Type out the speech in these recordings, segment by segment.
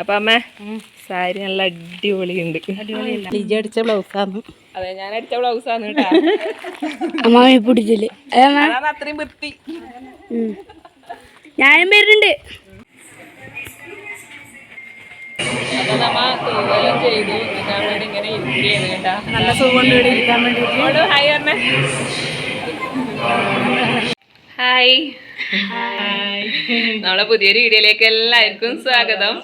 അപ്പൊ അമ്മ സാരി നല്ല അടിപൊളിയുണ്ട്. ലിജി അടിച്ച ബ്ലൗസാണ് അതെ ഞാൻ അടിച്ച ബ്ലൗസാണ് കേട്ടാ. അമ്മാമി പിടിച്ചില്ലേ? അത്രയും വൃത്തി. ഞാനും വരുന്നുണ്ട്. നല്ല സുഖം ഹായ് പറഞ്ഞേ. ഹായ് നമ്മളെ പുതിയൊരു വീഡിയോയിലേക്ക് എല്ലാവർക്കും സ്വാഗതം.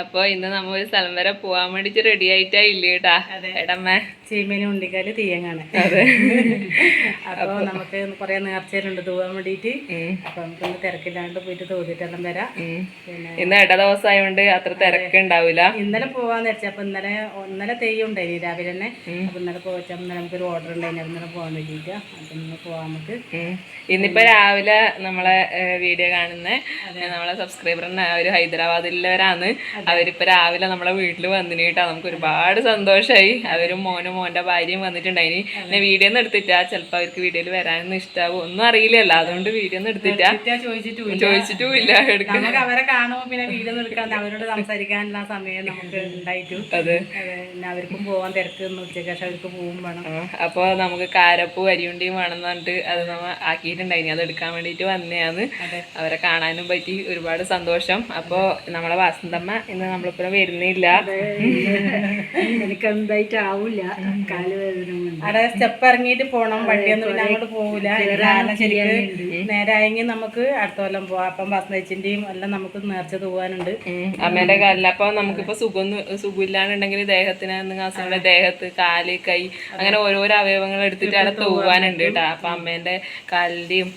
അപ്പൊ ഇന്ന് നമ്മ ഒരു സ്ഥലം വരെ പോവാൻ വേണ്ടിട്ട് റെഡി ആയിട്ടാ ഇല്ല കേട്ടാ എടമ്മേ. ചീമേനും ഉണ്ടിക്കാൽ തീയങ്ങാണ്. അതെ. അപ്പൊ നമുക്ക് കൊറേ നേർച്ചയിലുണ്ട് തൂവാൻ വേണ്ടിട്ട് അപ്പൊ നമുക്കൊന്ന് തിരക്കില്ലാണ്ട് പോയിട്ട് തോന്നിട്ടെല്ലാം വരാം. ഇന്ന് ഇട ദിവസമായോണ്ട് അത്ര തിരക്കുണ്ടാവില്ല ഇന്നലെ പോവാന്ന് വെച്ചാ അപ്പൊ ഇന്നലെ ഇന്നലെ തെയ്യം ഉണ്ടായിരുന്നു രാവിലെ തന്നെ. അപ്പൊ ഇന്നലെ പോവച്ചാ ഇന്നലെ നമുക്കൊരു ഓർഡർ ഉണ്ടായിരുന്നു ഇന്നലെ പോവാൻ വേണ്ടിയിട്ട്. അപ്പൊ ഇന്ന് പോവാൻ നമുക്ക്. ഇന്നിപ്പോ രാവിലെ നമ്മളെ വീഡിയോ കാണുന്ന. നമ്മളെ സബ്സ്ക്രൈബർ അവർ ഹൈദരാബാദിലുള്ളവരാണ്. അവരിപ്പോ രാവിലെ നമ്മളെ വീട്ടിൽ വന്നിന് കേട്ടോ. നമുക്ക് ഒരുപാട് സന്തോഷമായി അവരും മോനും മോന്റെ ഭാര്യയും വന്നിട്ടുണ്ടായിനി. പിന്നെ വീഡിയോ ഒന്നും എടുത്തിട്ടാ. ചിലപ്പോ അവർക്ക് വീഡിയോയിൽ വരാനൊന്നും ഇഷ്ടാവും. ഒന്നും അറിയില്ലല്ലോ. അതുകൊണ്ട് വീഡിയോ ഒന്നും എടുത്തിട്ടാ. ഞാൻ ചോദിച്ചിട്ടും ഇല്ല. ചോദിച്ചിട്ടും ഇല്ല എടുക്കാൻ നമുക്ക് അവരെ കാണുമ്പോ പിന്നെ വീഡിയോ എടുക്കാൻ അവരോട് സംസാരിക്കാനുള്ള സമയം നമുക്ക് ഉണ്ടായിട്ടു. അതെ. അവർക്കും പോവാൻ തിരക്ക് ഉച്ചയ്ക്ക് ശേഷം അവർക്ക് പോകും വേണം. അപ്പോൾ അപ്പൊ നമുക്ക് കാരപ്പൂ അരിയുണ്ടിയും വേണമെന്ന് പറഞ്ഞിട്ട് അത് നമ്മ ആക്കിയിട്ടുണ്ടായിനി. അത് എടുക്കാൻ വേണ്ടിയിട്ട് വന്നെയാണ്. അവരെ കാണാനും പറ്റി ഒരുപാട് സന്തോഷം. അപ്പോ നമ്മളെ വാസന്തമ്മ ഇന്ന് നമ്മളിപ്പോ വരുന്നില്ല. എനിക്ക് എന്തായിട്ട് ആവൂല. കാൽ വേദന അവിടെ സ്റ്റെപ്പ് ഇറങ്ങിയിട്ട് പോണം. വണ്ടിയൊന്നും പിന്നെ അങ്ങോട്ട് പോകൂല ശരിക്കും നേരായെങ്കിൽ നമുക്ക് അടുത്ത കൊല്ലം പോവാം. അപ്പം വസന്തച്ചിന്റെയും എല്ലാം നമുക്ക് നേർച്ച തൂവാനുണ്ട്. അമ്മേന്റെ കാലിൽ അപ്പൊ നമുക്കിപ്പോ സുഖം സുഖമില്ലാന്നുണ്ടെങ്കിൽ ദേഹത്തിന് നമ്മുടെ ദേഹത്ത് കാൽ കൈ അങ്ങനെ ഓരോരോ അവയവങ്ങൾ എടുത്തിട്ട് അവിടെ തൂവാനുണ്ട്. കേട്ടോ. അപ്പൊ അമ്മേന്റെ കാലിന്റെയും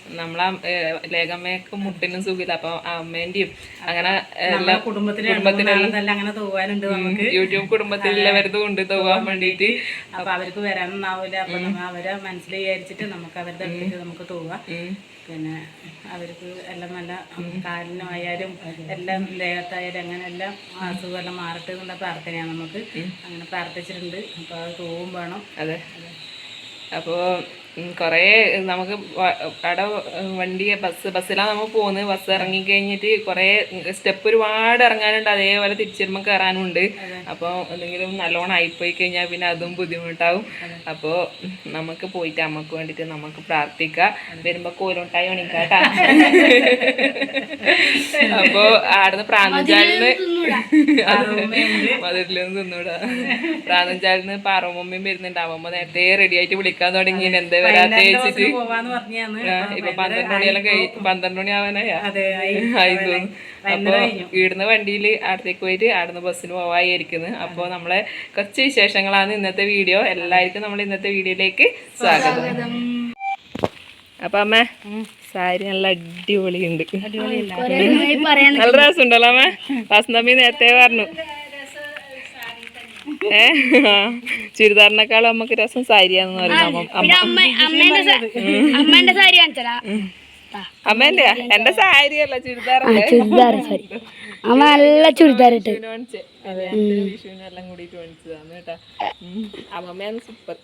നമ്മളെ ലേഖമ്മയൊക്കെ മുട്ടിനും സുഖമില്ല. അപ്പൊ അമ്മേന്റെയും അങ്ങനെ എല്ലാ കുടുംബത്തിനും യൂട്യൂബ് കുടുംബത്തിലുള്ളവരതും ഉണ്ട് തൂവാൻ വേണ്ടിയിട്ട് അപ്പൊ അവർക്ക് വരാനൊന്നാവില്ല അപ്പൊ അവരെ മനസ്സിൽ വിചാരിച്ചിട്ട് നമുക്ക് അവരുടെ അടുത്തേക്ക് നമുക്ക് തൂവാം. പിന്നെ അവർക്ക് എല്ലാം നല്ല കാലിനായാലും എല്ലാം ദേഹത്തായാലും അങ്ങനെ എല്ലാം അസുഖമെല്ലാം മാറട്ടെ എന്നുള്ള പ്രാർത്ഥനയാണ് നമുക്ക്. അങ്ങനെ പ്രാർത്ഥിച്ചിട്ടുണ്ട്. അപ്പൊ അത് തൂവും വേണം. അതെ. അപ്പോ ഉം, കുറേ നമുക്ക് അവിടെ വണ്ടി ബസ് ബസ്സിലാണ് നമ്മൾ പോകുന്നത് ബസ് ഇറങ്ങി കഴിഞ്ഞിട്ട് കുറേ സ്റ്റെപ്പ് ഒരുപാട് ഇറങ്ങാനുണ്ട്. അതേപോലെ തിരിച്ചിരുമ്പോൾ കയറാനുണ്ട് അപ്പോൾ എന്തെങ്കിലും നല്ലോണം ആയിപ്പോയി കഴിഞ്ഞാൽ പിന്നെ അതും ബുദ്ധിമുട്ടാവും. അപ്പോൾ നമുക്ക് പോയിട്ട് അമ്മയ്ക്ക് വേണ്ടിയിട്ട് നമുക്ക് പ്രാർത്ഥിക്കാം. വരുമ്പോൾ കോലുണ്ടായി ഉണിക്കാട്ടാ അപ്പോൾ ആടുന്ന് പ്രാന്തജാലിന് മധുരിലൊന്നും തിന്നൂടാ. പ്രാന്തജാലിന് പാറമ്മയും വരുന്നുണ്ട്. അമ്മമ്മ നേരത്തെ റെഡി ആയിട്ട് വിളിക്കാൻ തുടങ്ങി. എന്താ വരാത്തെ വെച്ചിട്ട് ഇപ്പൊ പന്ത്രണ്ട് മണിയെല്ലാം കഴി പന്ത്രണ്ട് മണി ആവാനായി. അപ്പൊ ഇവിടുന്ന് വണ്ടിയിൽ അടുത്തേക്ക് പോയിട്ട് അവിടുന്ന് ബസ്സിന് പോവായിരിക്കുന്നത് അപ്പോൾ നമ്മളെ കുറച്ച് വിശേഷങ്ങളാണ് ഇന്നത്തെ വീഡിയോ. എല്ലാവർക്കും നമ്മൾ ഇന്നത്തെ വീഡിയോയിലേക്ക് സ്വാഗതം. അപ്പൊ അമ്മ സാരി നല്ല അടിപൊളിയുണ്ട്. പറയാൻ നല്ല രസമുണ്ടല്ലോ അമ്മ. വാസന്തമ്മി നേരത്തെ പറഞ്ഞു. ചുരിദാറിനേക്കാളും നമുക്ക് രസം സാരിയാന്ന് പറയുന്നത് അമ്മേന്റെ സാരി. അമ്മേന്റെ എന്റെ സാരിയല്ല ചുരിദാറല്ലേ? ചുരിദാർ സാരി. അമ്മ നല്ല ചുരിദാർ ഇട്ട്. എല്ലാം കൂടിയിട്ട് കേട്ടാ. അമ്മമ്മയാണ് സൂപ്പർ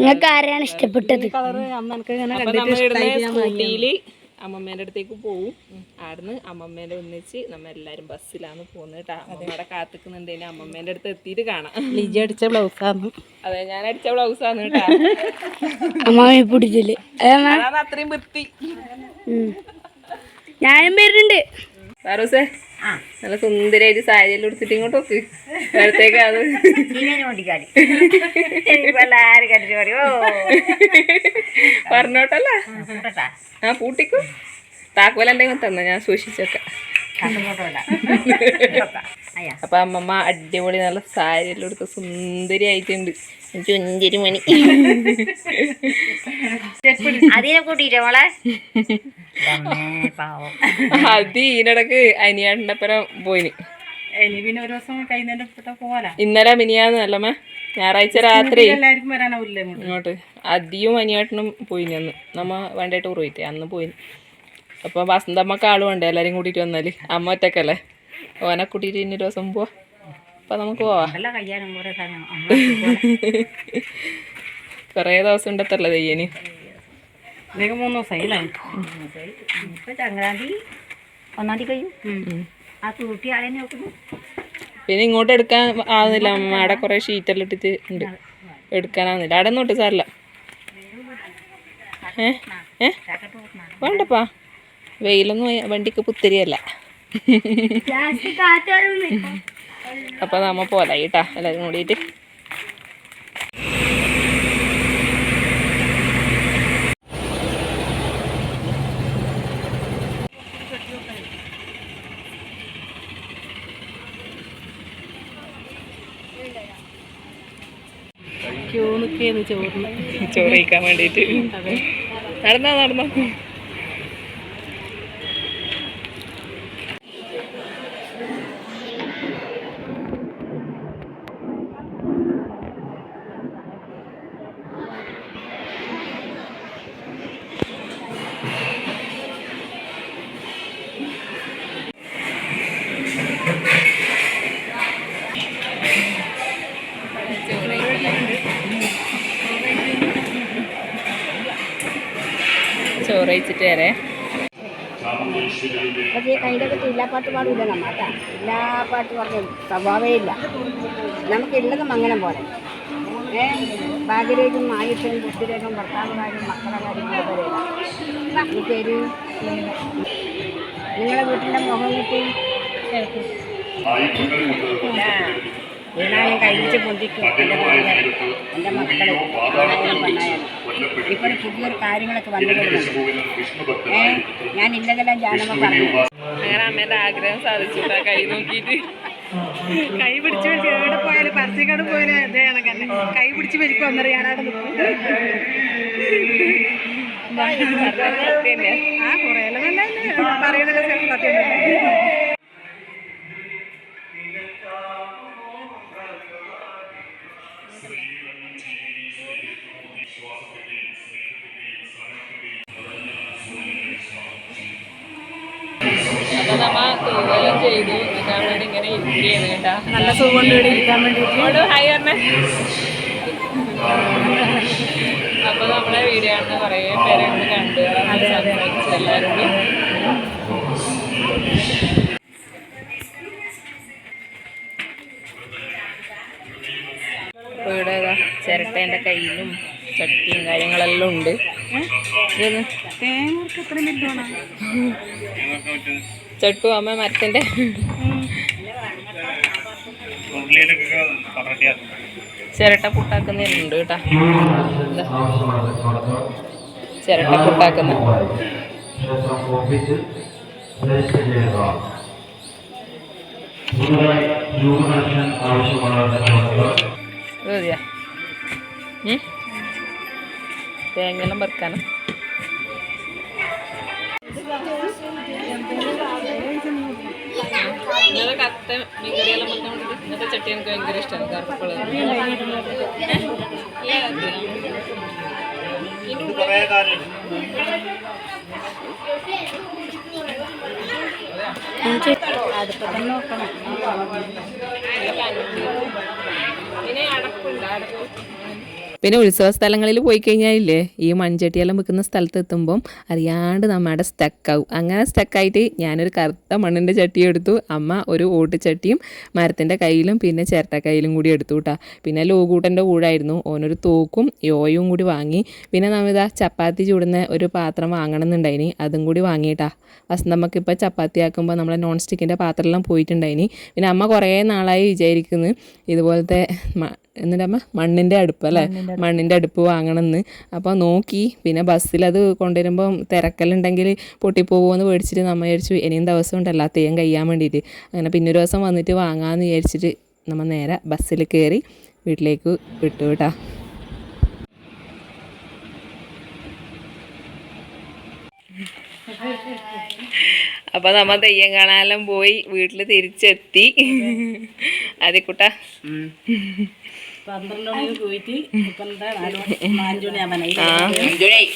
നിങ്ങൾക്ക് ആരെയാണ് ഇഷ്ടപ്പെട്ടത്? സ്കൂട്ടിയിൽ അമ്മമ്മേന്റെ അടുത്തേക്ക് പോവും. അവിടുന്ന് അമ്മമ്മേന്റെ ഒന്നിച്ച് നമ്മ എല്ലാരും ബസ്സിലാണ് പോകുന്നത് കേട്ടോ. അമ്മമ്മയുടെ കാത്തിക്കുന്നുണ്ടെങ്കിൽ അമ്മമ്മേന്റെ അടുത്ത് എത്തിയിട്ട് കാണാം. ലിജി അടിച്ച ബ്ലൗസാണ് അതെ ഞാൻ അടിച്ച ബ്ലൗസാണ് കേട്ടോ. അമ്മാമി പിടിച്ചില്ലേ? അത്രയും വൃത്തി. ഞാനും വരുന്നുണ്ട്. സാറൂസേ നല്ല സുന്ദരായിട്ട് സാരിയെല്ലാം ഉടുത്തിട്ട് ഇങ്ങോട്ട് നോക്ക്. അടുത്തേക്ക് അത്. പറഞ്ഞോട്ടല്ല. ആ പൂട്ടിക്കോ. എന്തെങ്കിലും തന്ന ഞാൻ സൂക്ഷിച്ചൊക്കെ. അപ്പൊ അമ്മമ്മ അടിപൊളി നല്ല സാരിയെല്ലാം എടുത്ത് സുന്ദരി ആയിട്ടുണ്ട് ചുഞ്ചിരി മണി അതിനെ കൂട്ടിട്ടോ മോളെ? അത് ഈനിടക്ക് അനിയാണ്ടപ്പുറം പോയിന്. ഇനി പിന്നെ ഒരു ദിവസം കൈന്നേരം പോവാലാ ഇന്നലെ മിനിയാന്ന് അല്ലമ്മ ഞായറാഴ്ച രാത്രി എല്ലാവർക്കും വരാനാവില്ല ഇങ്ങോട്ട്? അധിയും അനിയാട്ടനും പോയിന് അന്ന്. നമ്മ വണ്ടി ടൂർ പോയിട്ട് അന്ന് പോയിന്. അപ്പൊ വസന്തമ്മക്ക് ആൾ വേണ്ടേ എല്ലാരും കൂട്ടിട്ട് വന്നാൽ? അമ്മ ഒറ്റക്കല്ലേ? ഓനെ കൂട്ടിട്ട് ഇനി ഒരു ദിവസം പോവാ. അപ്പൊ നമുക്ക് പോവാ. കൊറേ ദിവസം ഉണ്ടത്തല്ലേ തെയ്യന് ഇതൊക്കെ മൂന്ന് ദിവസമായി അല്ലേ ഇപ്പൊ സംക്രാന്തി ഒന്നാം തീയതി കഴിയും. ഉം. ആ തൂട്ടി ആളെ നോക്കുന്നു. പിന്നെ ഇങ്ങോട്ട് എടുക്കാൻ ആവുന്നില്ല. അവിടെ കുറേ ഷീറ്റെല്ലാം ഇട്ടിട്ട് ഉണ്ട്. എടുക്കാനാവുന്നില്ല അവിടെ ഒന്നും ഇട്ട് സാറില്ല ഏ? ഏ? വേണ്ടപ്പാ. വെയിലൊന്നും വണ്ടിക്ക് പുത്തിരിയല്ല. അപ്പൊ നമ്മ പോലായിട്ടാ എല്ലാരും കൂടിയിട്ട്. ക്യൂ നിൽക്കുന്നു ചോറിന് ചോറ് കഴിക്കാൻ വേണ്ടിയിട്ട്. നടന്നോ നടന്നോ. വരെ പക്ഷേ കയ്യിലൊക്കെ എല്ലാ പാട്ട് പാടില്ല നമ്മൾ കേട്ടാ എല്ലാ പാട്ട് പാടും സ്വഭാവമേ ഇല്ല. നമുക്കുള്ളതും അങ്ങനെ പോലെ ഏ? ഭാഗ്യരേഖം ആയുഷനും ബുദ്ധിരേഖം ഭർത്താവ് കാര്യം മക്കളുടെ കാര്യം പേര്? നിങ്ങളെ വീട്ടിന്റെ മുഖം കിട്ടി വീണാലും കഴിച്ച് പൊന്തിക്കും എന്റെ എന്റെ മക്കൾ ഒരു പുതിയൊരു കാര്യങ്ങളൊക്കെ വന്നു ഏ ഞാൻ ഇല്ലതെല്ലാം ജാനമ്മ പറഞ്ഞു. അങ്ങനെ അമ്മേന്റെ ആഗ്രഹം സാധിച്ചു കൈ നോക്കിയിട്ട്. കൈ പിടിച്ച് വലിച്ച് എവിടെ പോയാലും പരസ്യക്കാട് പോയാലും ഇതേ കണക്കന്നെ കൈ പിടിച്ച് വലിക്കും നിൽക്കും ആ കുറേ പറയുന്നത് സത്യം തൂവലും ചെയ്തു. എന്നിട്ട് അവിടെ ഇങ്ങനെ ഇരിക്കുകയാണ് കേട്ടാ. നല്ല സുഖം കൊണ്ട് ഇവിടെ ഇരിക്കാൻ വേണ്ടിയിട്ട്. ഇങ്ങോട്ട് ഹായ് പറഞ്ഞേ അപ്പൊ നമ്മളെ വീഡിയോ ആണ് കുറേ പേരുണ്ട് കണ്ടു സംസാരിച്ചു എല്ലാവരോടും. അപ്പൊ ഇവിടെ ചിരട്ടേന്റെ കയ്യിലും ചട്ടിയും കാര്യങ്ങളെല്ലാം ഉണ്ട്. തേങ്ങ എത്ര മിനിറ്റ് വേണം ചട്ടു അമ്മ മരത്തിന്റെ ചിരട്ട പുട്ടാക്കുന്നുണ്ട് കേട്ടാ. ചിരട്ട പുട്ടാക്കുന്ന. ക്ഷേത്രം ഓഫീസിൽ ഇന്നത്തെ കത്ത മീൻകറിയെല്ലാം വെക്കാൻ വേണ്ടിയിട്ട് ഇന്നത്തെ ചട്ടി എനിക്ക് ഭയങ്കര ഇഷ്ടമാണ് കറുപ്പുള്ളത്. അടുപ്പം നോക്കണം. പിന്നെ അടപ്പുണ്ട് അടപ്പ്. പിന്നെ ഉത്സവ സ്ഥലങ്ങളിൽ പോയി കഴിഞ്ഞാലില്ലേ ഈ മൺചട്ടിയെല്ലാം വെക്കുന്ന സ്ഥലത്ത് എത്തുമ്പം അറിയാണ്ട് നമ്മുടെ സ്റ്റക്കാവും അങ്ങനെ സ്റ്റക്കായിട്ട് ഞാനൊരു കറുത്ത മണ്ണിന്റെ ചട്ടി എടുത്തു. അമ്മ ഒരു ഓട്ടുചട്ടിയും മരത്തിന്റെ കയ്യിലും പിന്നെ ചിരട്ട കയ്യിലും കൂടി എടുത്തു കേട്ടാ പിന്നെ ലോകൂട്ടന്റെ കൂടായിരുന്നു. ഓനൊരു തോക്കും യോയും കൂടി വാങ്ങി. പിന്നെ നമ്മിതാ ചപ്പാത്തി ചൂടുന്ന ഒരു പാത്രം വാങ്ങണം എന്നുണ്ടായിനി അതും കൂടി വാങ്ങിയിട്ടാ വസന്തമ്മക്ക് നമുക്കിപ്പോൾ ചപ്പാത്തി ആക്കുമ്പോൾ നമ്മളെ നോൺ സ്റ്റിക്കിന്റെ പാത്രമെല്ലാം പോയിട്ടുണ്ടായിനി. പിന്നെ അമ്മ കുറേ നാളായി വിചാരിക്കുന്നു. ഇതുപോലത്തെ മ- എന്നിട്ട് അമ്മ? മണ്ണിന്റെ അടുപ്പ് അല്ലേ? മണ്ണിന്റെ അടുപ്പ്. വാങ്ങണമെന്ന് അപ്പോൾ നോക്കി. പിന്നെ ബസ്സിൽ അത് കൊണ്ടുവരുമ്പം തിരക്കലുണ്ടെങ്കിൽ പൊട്ടിപ്പോകുമെന്ന് പേടിച്ചിട്ട് നമ്മൾ വിചാരിച്ചു ഇനിയും ദിവസം ഉണ്ടല്ലോ തെയ്യം കഴിയാൻ വേണ്ടിയിട്ട്. അങ്ങനെ പിന്നെ ഒരു ദിവസം വന്നിട്ട് വാങ്ങാമെന്ന് വിചാരിച്ചിട്ട് നമ്മൾ നേരെ ബസ്സിൽ കയറി വീട്ടിലേക്ക് വിട്ടു കേട്ടാ. അപ്പൊ നമ്മ തെയ്യം കാണാനെല്ലാം പോയി വീട്ടിൽ തിരിച്ചെത്തി. അതിക്കുട്ട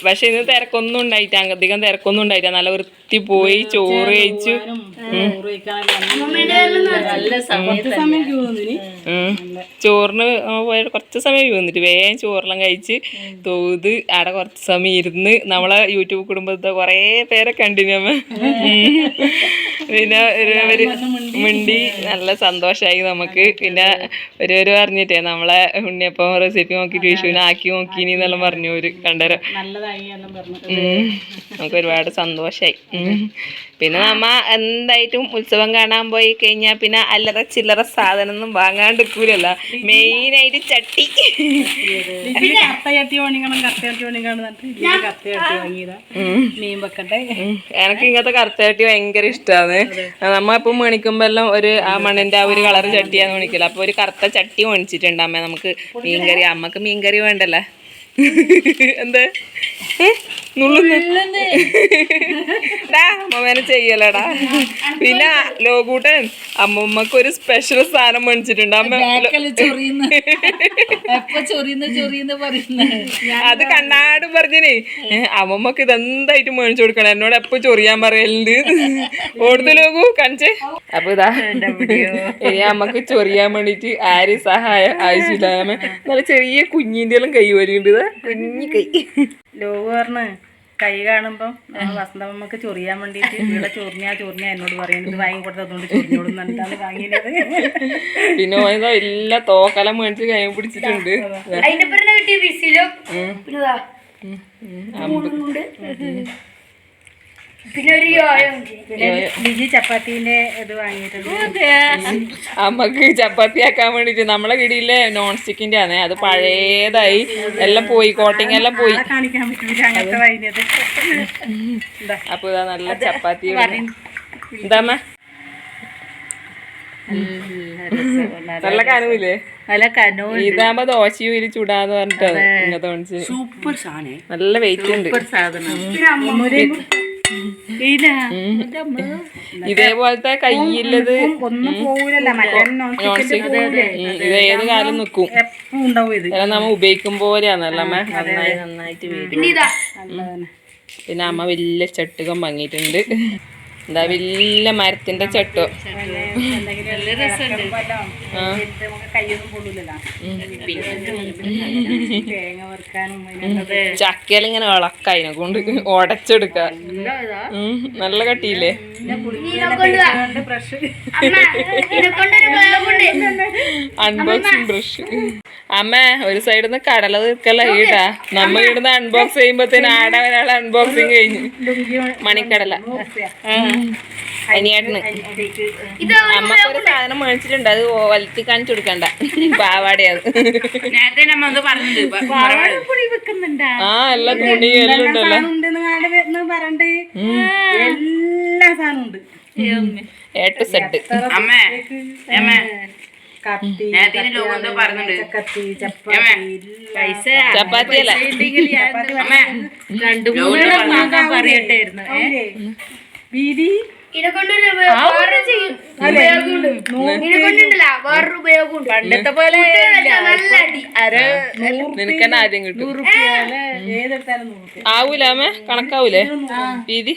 പക്ഷെ ഇന്ന് തിരക്കൊന്നും ഉണ്ടായിട്ട അധികം തിരക്കൊന്നും ഉണ്ടായിട്ട നല്ല വൃത്തി പോയി ചോറ് കഴിച്ചു. ചോറിന് പോയ കുറച്ച് സമയം വന്നിട്ട് വേഗം ചോറെല്ലാം കഴിച്ച് തോത് അവിടെ കുറച്ച് സമയം ഇരുന്ന് നമ്മളെ യൂട്യൂബ് കുടുംബത്തെ കുറേ പേരെ കണ്ടിന് അമ്മ. പിന്നെ ഒരു മിണ്ടി. നല്ല സന്തോഷമായി നമുക്ക്. പിന്നെ ഒരു ഒരു പറഞ്ഞിട്ടേ നമ്മളെ ഉണ്ണിയപ്പം റെസിപ്പി നോക്കിയിട്ട് വിഷുവിനെ ആക്കി നോക്കിനി എന്നെല്ലാം പറഞ്ഞു ഒരു കണ്ടരം. നമുക്ക് ഒരുപാട് സന്തോഷായി. പിന്നെ നമ്മ എന്തായിട്ടും ഉത്സവം കാണാൻ പോയി കഴിഞ്ഞാൽ പിന്നെ അല്ലറ ചില്ലറ സാധനം ഒന്നും വാങ്ങാണ്ടിരിക്കൂലല്ല. മെയിനായിട്ട് ചട്ടി. എനക്ക് ഇങ്ങനത്തെ കറുത്തട്ടി ഭയങ്കര ഇഷ്ടമാണ് നമ്മ ഇപ്പം മേണിക്കുമ്പോ എല്ലാം ഒരു ആ മണ്ണിന്റെ ആ ഒരു കളർ ചട്ടിയാന്ന് മേണിക്കില്ല അപ്പൊ ഒരു കറുത്ത ചട്ടി മേണിച്ചിട്ടുണ്ട് അമ്മ. നമുക്ക് മീൻകറി അമ്മയ്ക്ക് മീൻകറി വേണ്ടല്ലേ. എന്ത്? അമ്മേനെ ചെയ്യലടാ. പിന്നെ ലോകൂട്ടൻ അമ്മമ്മക്ക് ഒരു സ്പെഷ്യൽ സാധനം മേടിച്ചിട്ടുണ്ട്. അമ്മ അത് കണ്ണാടും പറഞ്ഞേ അമ്മമ്മക്ക് ഇതെന്തായിട്ട് മേടിച്ചു കൊടുക്കണം? എന്നോട് എപ്പോ ചൊറിയാൻ പറയലുണ്ട്. ഓടുന്നു ലോകു കാണിച്ചേ അപ്പൊ ഇതാ. ഇനി അമ്മയ്ക്ക് ചൊറിയാൻ വേണ്ടിട്ട് ആരും സഹായം ആവശ്യമില്ല. നല്ല ചെറിയ കുഞ്ഞിന്റെ എല്ലാം കൈ വരുന്നുണ്ട് കുഞ്ഞി കൈ. ലോക പറഞ്ഞ് കൈ കാണുമ്പം വസന്തമ്മക്ക് ചൊറിയാൻ വേണ്ടിയിട്ട് ഇവിടെ ചൊറിഞ്ഞാ ചൊറിഞ്ഞാ എന്നോട് പറയുന്നത് വാങ്ങി കൊടുത്തതുകൊണ്ട് ചൊറിഞ്ഞോടും എന്നിട്ടാണ് വാങ്ങിയത്. പിന്നെ ഓനിതാ എല്ലാ തോക്കെല്ലാം മേടിച്ച് കൈ പിടിച്ചിട്ടുണ്ട്. അതിന്റെ പിന്നെ കിട്ടിയ വിസിലും പിന്നെ ഒരു യോയം. പിന്നെ ലിജി ചപ്പാത്തിന്റെ ഇത് വാങ്ങിയിട്ടുണ്ട്. അമ്മയ്ക്ക് ചപ്പാത്തി ആക്കാൻ വേണ്ടിട്ട് നമ്മളെ കിടിയിലെ നോൺ സ്റ്റിക്കിന്റെ ആണ്. അത് പഴയതായി. എല്ലാം പോയി. കോട്ടിങ് എല്ലാം പോയി. കാണിക്കാൻ പറ്റൂല അങ്ങനത്തെ വാങ്ങിയത് അപ്പൊ ഇതാ നല്ല ചപ്പാത്തി എന്താ എന്താമ്മ? നല്ല കനവില്ലേ? നല്ല കനോ ഇതാകുമ്പോ ദോശയും ഇതിൽ ചൂടാന്ന് പറഞ്ഞിട്ടാണ് ഇങ്ങനത്തെ സൂപ്പർ സാധനം. നല്ല വെയിറ്റ് ഉണ്ട്. സാധനം ഇതേപോലത്തെ കയ്യില്ലത്. ഇത് ഏത് കാലം നിക്കും. നമ്മ ഉപയോഗിക്കും പോലെയാണല്ലോ അമ്മ? നന്നായി നന്നായിട്ട് പിന്നെ അമ്മ വലിയ ചട്ടുകം വാങ്ങിയിട്ടുണ്ട് എന്താ വലിയ മരത്തിന്റെ ചട്ടോ. ചക്കയിൽ ഇങ്ങനെ ഇളക്ക അതിനെ കൊണ്ട് ഉടച്ചെടുക്ക നല്ല കട്ടിയില്ലേ? അൺബോക്സിങ് ബ്രഷ് അമ്മ ഒരു സൈഡിൽ നിന്ന് കടല തീർക്കല്ല ഈടാ. നമ്മ ഇവിടുന്ന് അൺബോക്സ് ചെയ്യുമ്പോഴത്തേന് ആടെ ഒരാൾ അൺബോക്സിങ് കഴിഞ്ഞു. മണിക്കടല. അനിയേട്ടന് അമ്മക്കൊരു സാധനം മേടിച്ചിട്ടുണ്ട്. അത് വലത്തി കാണിച്ചു കൊടുക്കണ്ട. പാവാടയത് വെക്കുന്നുണ്ടാ. ആ എല്ലാ തുണിയും എല്ലാം ഉണ്ടല്ലോ. സാധനവും ഉണ്ട് എ ടു സെറ്റ് കത്തി ചപ്പാത്തി ചപ്പാത്തി അല്ല പറയട്ടായിരുന്നു വീതി പണ്ടത്തെ പോലെ നല്ല അടി. നിനക്കെന്നെ ആദ്യം കിട്ടും? ഏതെടുത്താലും നോക്ക് ആവൂല അമ്മ? കണക്കാവൂലേ? വീതി.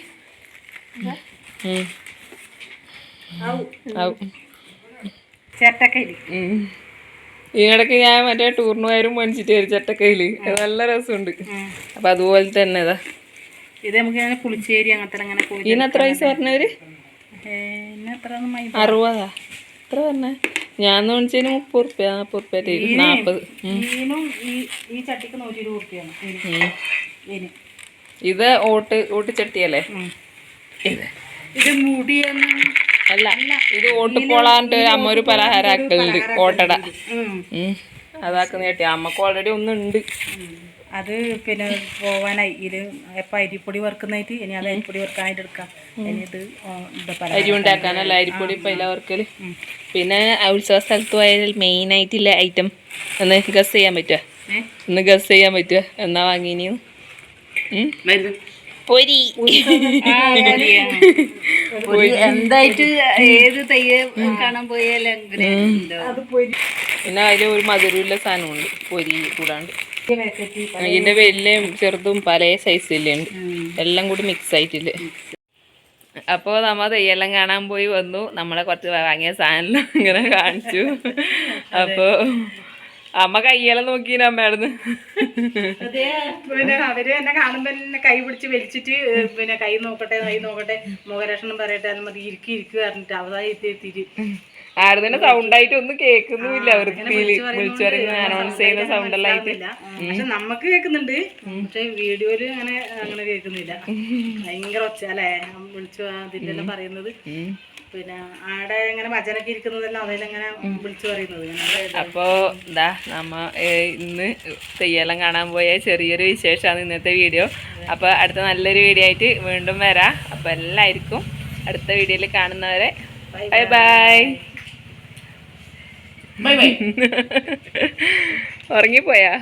ഈയിടക്ക് ഞാൻ മറ്റേ ടൂറിന് പോയാലും മേടിച്ചിട്ട് വരും ചട്ടക്കയിൽ നല്ല രസമുണ്ട്. അപ്പൊ അതുപോലെ തന്നെ ഇതാ. ഇത് നമുക്ക് അങ്ങനെ പുളിശ്ശേരി അങ്ങനത്തെ അങ്ങനെ പോയി ഇതിന് എത്ര പൈസ പറഞ്ഞവര്? അറുപതാ. എത്ര പറഞ്ഞ? ഞാൻ വിളിച്ചതിന് മുപ്പത് റുപ്യ നാപ്പത് റുപ്യ നാപ്പത്. ഉം. മീനും ഈ ചട്ടിക്ക് നൂറ്റി ഇരുപത് റുപ്യാണ് ഇത് ഓട്ട് ഓട്ട് ചട്ടിയല്ലേ? ഇത്. ഇത് മുടിയെന്ന് അല്ല ഇത് ഓട്ടുപോളാണ്ട് അമ്മ ഒരു പലഹാരം ആക്കലുണ്ട് ഓട്ടട. അതാക്കുന്ന ചട്ടി അമ്മയ്ക്ക് ഓൾറെഡി ഒന്നുണ്ട്. അത് പിന്നെ പോവാനായി. ഇത് എപ്പോൾ അരിപ്പൊടി വറുക്കുന്നതായിട്ട് ഇനി അത് അരിപ്പൊടി വറുക്കാനായിട്ട് എടുക്കാം. ഇനി ഇത് പല അരി ഉണ്ടാക്കാനല്ല അരിപ്പൊടി പൈല വറുക്കൽ? പിന്നെ ഉത്സവ സ്ഥലത്ത് പോയാൽ മെയിൻ ആയിട്ടില്ല ഐറ്റം ഒന്ന് ഗസ് ചെയ്യാൻ പറ്റുക ഒന്ന് ഗസ് ചെയ്യാൻ പറ്റുക എന്നാ വാങ്ങിനി? പൊരി. എന്തായിട്ട് ഏത് തെയ്യ കാണാൻ പോയാലും പിന്നെ അതിൽ ഒരു മധുരമുള്ള സാധനമുണ്ട്. പൊരി കൂടാണ്ട്. ഇതിന്റെ വലിയും ചെറുതും പല സൈസില്ലേ എല്ലാം കൂടി മിക്സ് ആയിട്ടില്ലേ? അപ്പോൾ നമ്മ തെയ്യെല്ലാം കാണാൻ പോയി വന്നു. നമ്മളെ കുറച്ച് വാങ്ങിയ സാധനം ഇങ്ങനെ കാണിച്ചു. അപ്പോൾ അമ്മ കയ്യെല്ലാം നോക്കിന് അമ്മയായിരുന്നു പിന്നെ അവർ എന്നെ കാണുമ്പോ എന്നെ കൈ പിടിച്ച് വലിച്ചിട്ട് പിന്നെ കൈ നോക്കട്ടെ കൈ നോക്കട്ടെ. മുഖലക്ഷണം പറയട്ടെ അത് മതി ഇരിക്കി ഇരിക്കുക പറഞ്ഞിട്ട് അവതായി എത്തിരി തന്നെ സൗണ്ട് ആയിട്ട് ഒന്നും കേൾക്കുന്നുമില്ല വൃത്തിയിൽ വിളിച്ചു പറയുന്ന അനൗൺസ് ചെയ്യുന്ന സൗണ്ട് എല്ലാം ആയിട്ട് പക്ഷെ നമുക്ക് കേൾക്കുന്നുണ്ട്. പക്ഷെ വീഡിയോയിൽ അങ്ങനെ അങ്ങനെ കേൾക്കുന്നില്ല. ഭയങ്കര ഒച്ച അല്ലേ? വിളിച്ചു അതിന്റെ എല്ലാം പറയുന്നത്. പിന്നെ ആടെ ഇങ്ങനെ ഭജനൊക്കെ ഇരിക്കുന്നതെല്ലാം അതിലെങ്ങനെ വിളിച്ചു പറയുന്നത്. അപ്പോ അപ്പോൾ നമ്മ ഇന്ന് തെയ്യെല്ലാം കാണാൻ പോയ ചെറിയൊരു വിശേഷമാണ് ഇന്നത്തെ വീഡിയോ. അപ്പൊ അടുത്ത നല്ലൊരു വീഡിയോ ആയിട്ട് വീണ്ടും വരാം. അപ്പൊ എല്ലാവർക്കും അടുത്ത വീഡിയോയിൽ കാണുന്നവരെ ബൈ ബൈ. Bye bye. ഉറങ്ങിപ്പോയാ.